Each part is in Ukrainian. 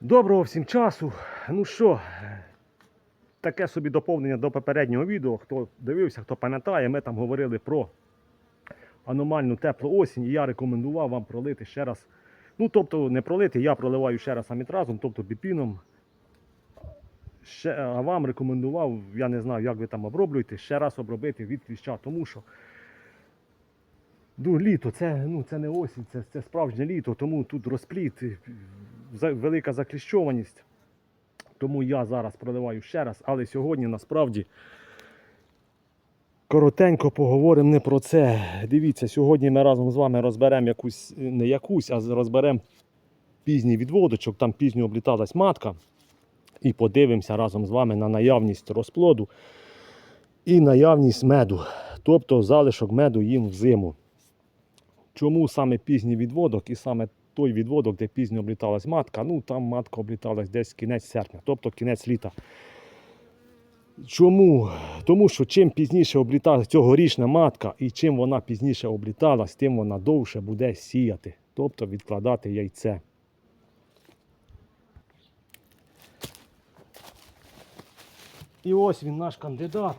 Доброго всім часу. Ну що, таке собі доповнення до попереднього відео. Хто дивився, хто пам'ятає, ми там говорили про аномальну теплу осінь, і я рекомендував вам пролити ще раз. Ну, тобто, не пролити, я проливаю ще раз амітразом, тобто біпіном. Ще, а вам рекомендував, я не знаю, як ви там оброблюєте, ще раз обробити від кліща, тому що ну, літо, це, ну, це не осінь, це, це справжнє літо, тому тут розпліт, велика закліщованість. Тому я зараз проливаю ще раз, але сьогодні насправді коротенько поговоримо не про це. Дивіться, сьогодні ми разом з вами розберемо якусь, не якусь, а розберемо пізній відводочок, там пізньо обліталась матка. І подивимося разом з вами на наявність розплоду і наявність меду, тобто залишок меду їм в зиму. Чому саме пізній відводок і саме той відводок, де пізньо обліталась матка, ну там матка обліталась десь кінець серпня, тобто кінець літа. Чому? Тому що чим пізніше обліталась цьогорічна матка, і чим вона пізніше обліталась, тим вона довше буде сіяти, тобто відкладати яйце. І ось він наш кандидат.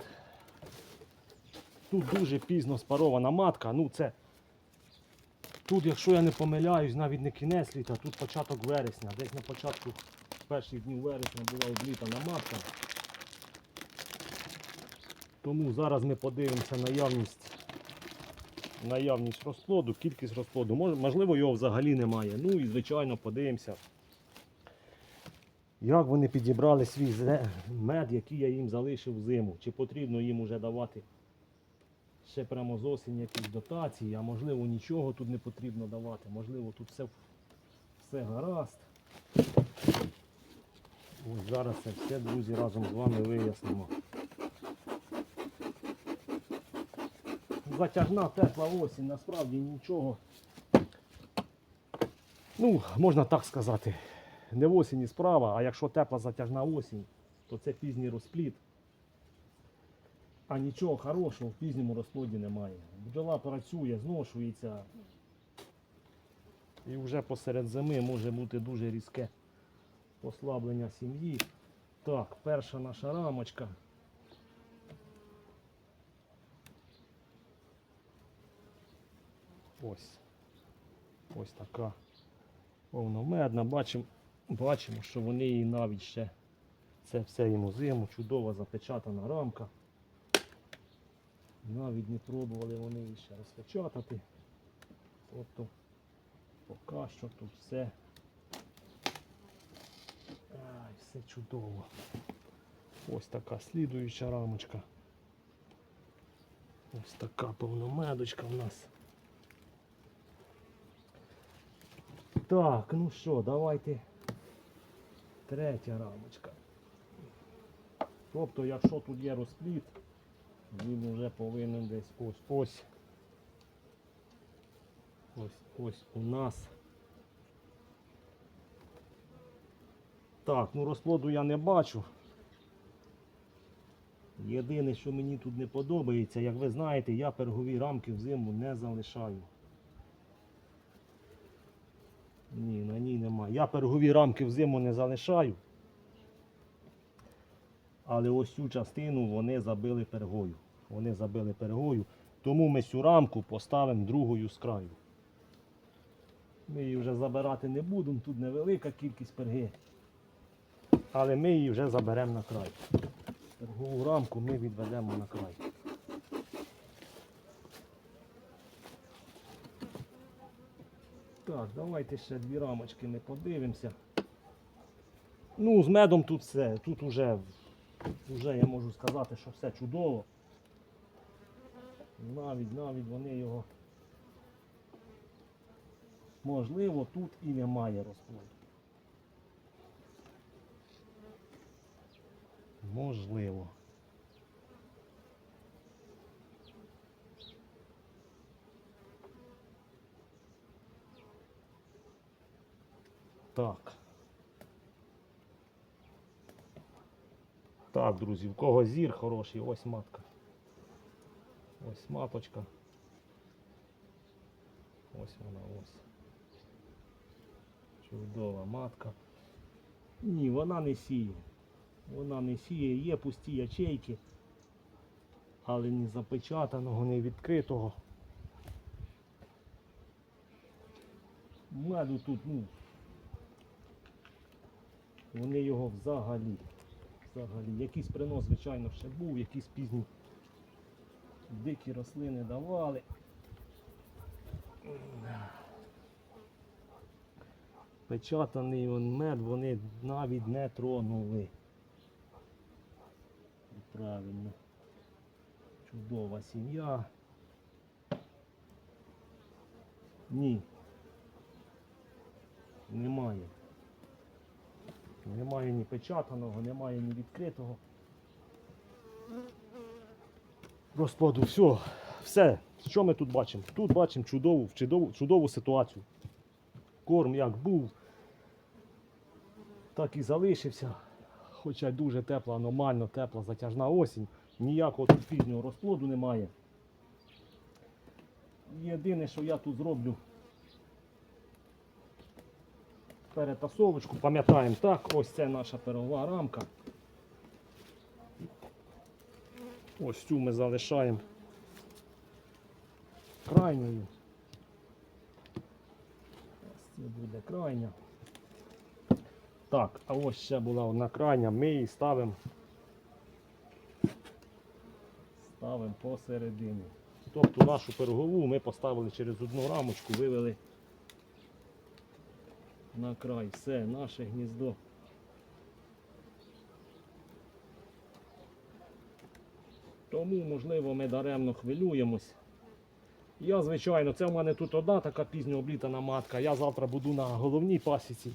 Тут дуже пізно спарована матка. Ну це Тут, якщо я не помиляюсь, навіть не кінець літа, тут початок вересня. Десь на початку перших днів вересня була облітана матка. Тому зараз ми подивимося наявність, наявність розплоду, кількість розплоду. Можливо, його взагалі немає. Ну і звичайно подивимося, як вони підібрали свій мед, який я їм залишив зиму. Чи потрібно їм уже давати ще прямо з осені якісь дотації, а можливо нічого тут не потрібно давати, можливо тут все, все гаразд. Ось зараз це все, друзі, разом з вами вияснимо. Затяжна тепла осінь, насправді нічого. Ну, можна так сказати, не в осені справа, а якщо тепла затяжна осінь, то це пізній розпліт. А нічого хорошого в пізньому розплоді немає. Бджола працює, зношується. І вже посеред зими може бути дуже різке послаблення сім'ї. Так, перша наша рамочка. Ось. Ось така повномедна. Бачимо, бачимо, що вони її навіть ще це все йому зиму, чудова запечатана рамка. Навіть не пробували вони її ще розпечатати. Тобто поки що тут все. Ай, все чудово. Ось така слідуюча рамочка. Ось така повномедочка в нас. Так, ну що, давайте. Третя рамочка. Тобто, якщо тут є розпліт, він вже повинен десь ось ось. Ось ось у нас. Так, ну розплоду я не бачу. Єдине, що мені тут не подобається, як ви знаєте, я пергові рамки взиму не залишаю. Ні, на ній немає. Я пергові рамки взиму не залишаю. Але ось цю частину вони забили пергою. Вони забили пергою. Тому ми цю рамку поставимо другою з краю. Ми її вже забирати не будемо, тут невелика кількість перги. Але ми її вже заберемо на край. Пергову рамку ми відведемо на край. Так, давайте ще дві рамочки ми подивимося. Ну, з медом тут все. Тут уже, вже я можу сказати, що все чудово. Навіть, навіть вони його. Можливо, тут і немає розплоду. Можливо. Так. Так, друзі, в кого зір хороший, ось матка. Ось маточка. Ось вона ось. Чудова матка. Ні, вона не сіє. Вона не сіє, є пусті ячейки, але ні запечатаного, ні відкритого. Меду тут, ну. Вони його взагалі. Взагалі. Якийсь принос, звичайно, ще був, якісь пізні дикі рослини давали. Печатаний он мед вони навіть не тронули. Правильно. Чудова сім'я. Ні. Немає. Немає ні печатаного, немає ні відкритого. Розплоду, все. Все. Що ми тут бачимо? Тут бачимо чудову, чудову, чудову ситуацію. Корм як був, так і залишився. Хоча дуже тепла, аномально тепла, затяжна осінь. Ніякого тут пізнього розплоду немає. Єдине, що я тут зроблю перетасовочку, пам'ятаємо так, ось це наша пирогова рамка. Ось цю ми залишаємо крайньою. Це буде крайня. Так, а ось ще була одна крайня, ми її ставимо ставимо посередині. Тобто нашу пирогову ми поставили через одну рамочку, вивели на край. Все, наше гніздо. Тому, можливо, ми даремно хвилюємось. Я, звичайно, це в мене тут одна така пізньо облітана матка. Я завтра буду на головній пасіці.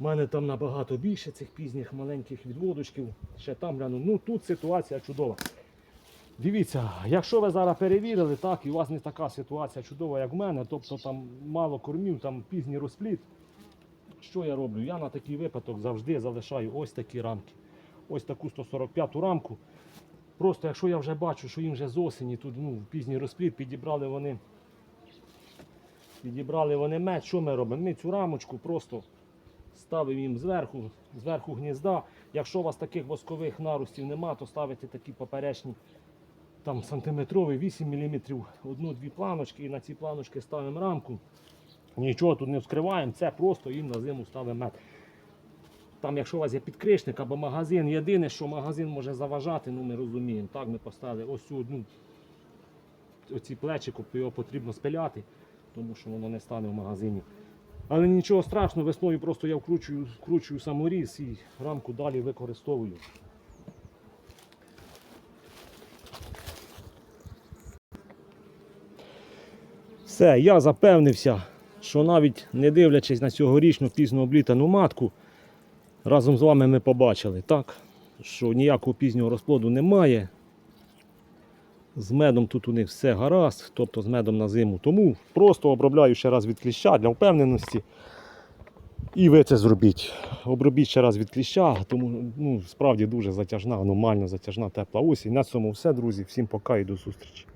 У мене там набагато більше цих пізніх маленьких відводочків. Ще там гляну. Ну тут ситуація чудова. Дивіться, якщо ви зараз перевірили, так, і у вас не така ситуація чудова, як в мене, тобто там мало кормів, там пізній розпліт. Що я роблю? Я на такий випадок завжди залишаю ось такі рамки. Ось таку 145 рамку. Просто якщо я вже бачу, що їм вже з осені тут ну, пізній розпліт, підібрали вони. Підібрали вони меч, що ми робимо? Ми цю рамочку просто ставимо їм зверху, зверху гнізда. Якщо у вас таких воскових наростів нема, то ставите такі поперечні там сантиметрові 8 мм, одну-дві планочки і на ці планочки ставимо рамку. Нічого тут не вскриваємо, це просто їм на зиму ставимо мед. Там, якщо у вас є підкришник або магазин, єдине, що магазин може заважати, ну ми розуміємо. Так, ми поставили ось цю одну оці плечі, його потрібно спиляти, тому що воно не стане в магазині. Але нічого страшного, весною просто я вкручую, вкручую саморіз і рамку далі використовую. Все, я запевнився, що навіть не дивлячись на цьогорічну пізно облітану матку, разом з вами ми побачили, так, що ніякого пізнього розплоду немає. З медом тут у них все гаразд, тобто з медом на зиму. Тому просто обробляю ще раз від кліща для впевненості. І ви це зробіть. Обробіть ще раз від кліща, тому ну, справді дуже затяжна, аномально затяжна тепла осінь. На цьому все, друзі. Всім пока і до зустрічі.